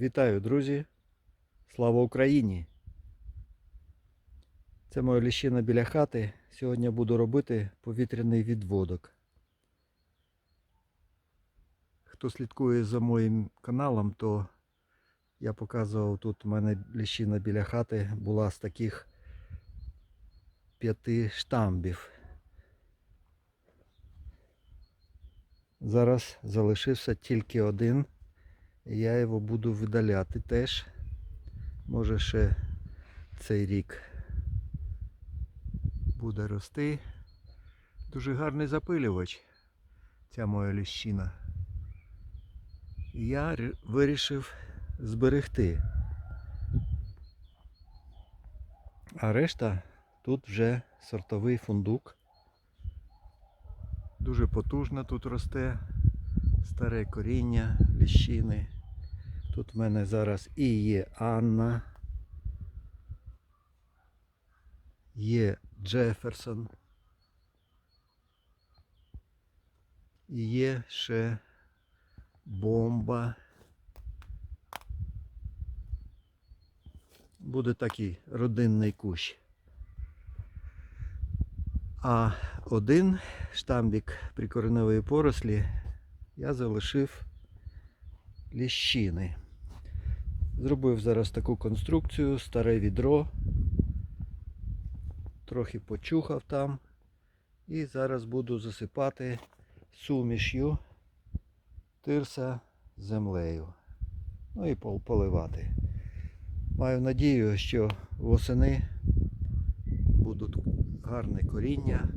Вітаю, друзі! Слава Україні! Це моя ліщина біля хати. Сьогодні буду робити повітряний відводок. Хто слідкує за моїм каналом, то я показував тут у мене ліщина біля хати була з таких п'яти штамбів. Зараз залишився тільки один. Я його буду видаляти теж. Може ще цей рік буде рости. Дуже гарний запилювач ця моя ліщина. Я вирішив зберегти. А решта тут вже сортовий фундук. Дуже потужно тут росте старе коріння ліщини. Тут в мене зараз і є Анна, є Джеферсон. І є ще бомба. Буде такий родинний кущ. А один штамбік прикореневої порослі я залишив ліщини. Зробив зараз таку конструкцію, старе відро. Трохи почухав там. І зараз буду засипати сумішю тирса землею. Ну і поливати. Маю надію, що восени будуть гарне коріння.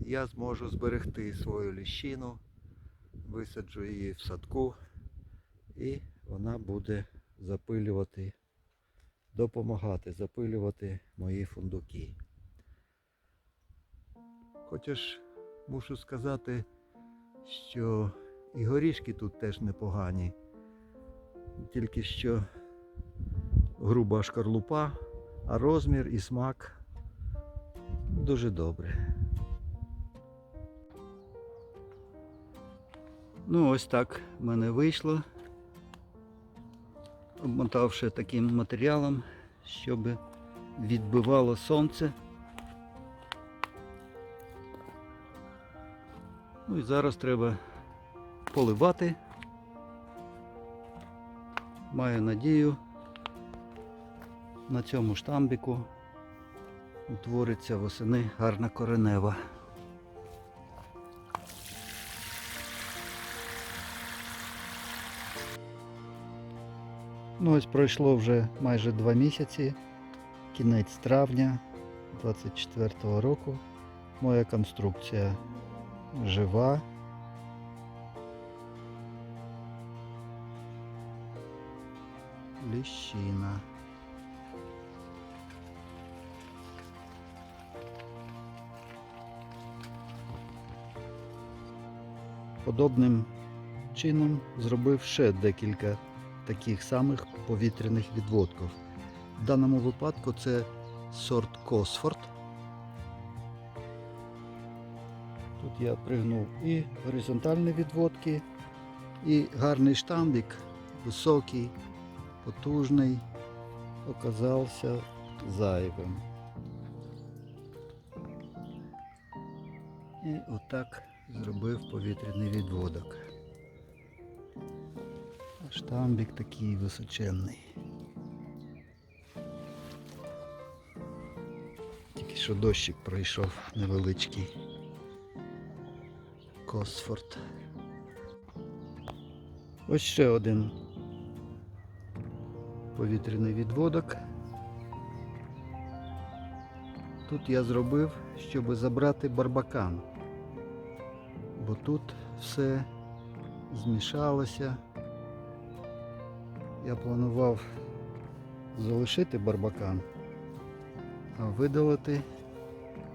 Я зможу зберегти свою ліщину, висаджу її в садку і вона буде запилювати, допомагати запилювати мої фундуки. Хоча ж мушу сказати, що і горішки тут теж непогані. Тільки що груба шкарлупа, а розмір і смак дуже добре. Ну, ось так в мене вийшло. Обмотавши таким матеріалом, щоб відбивало сонце. Ну і зараз треба поливати. Маю надію, на цьому штамбіку утвориться восени гарна коренева. Ну ось пройшло вже майже два місяці, кінець травня 24-го року. Моя конструкція жива. Ліщина. Подобним чином зробив ще декілька таких самих повітряних відводків. В даному випадку це сорт Косфорд. Тут я пригнув і горизонтальні відводки, і гарний штамбік, високий, потужний, оказався зайвим. І отак зробив повітряний відводок. Штамбік такий височенний. Тільки що дощик пройшов невеличкий. Косфорд. Ось ще один повітряний відводок. Тут я зробив, щоб забрати барбакан, бо тут все змішалося. Я планував залишити барбакан, а видалити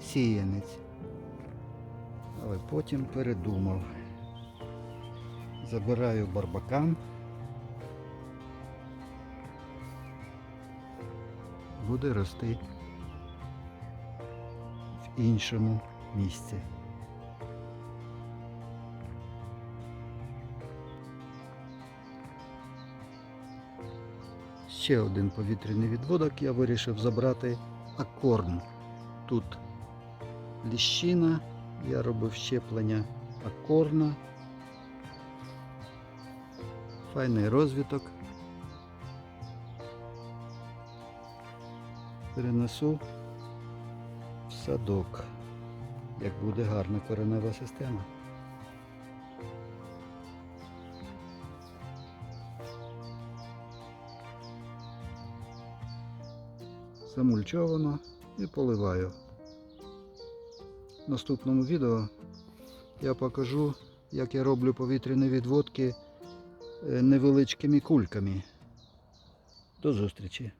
сіянець. Але потім передумав. Забираю барбакан. Буде рости в іншому місці. Ще один повітряний відводок я вирішив забрати акорн. Тут ліщина, я робив щеплення акорна. Файний розвиток. Перенесу в садок, як буде гарна коренева система. Замульчовано і поливаю. В наступному відео я покажу, як я роблю повітряні відводки е, невеличкими кульками. До зустрічі!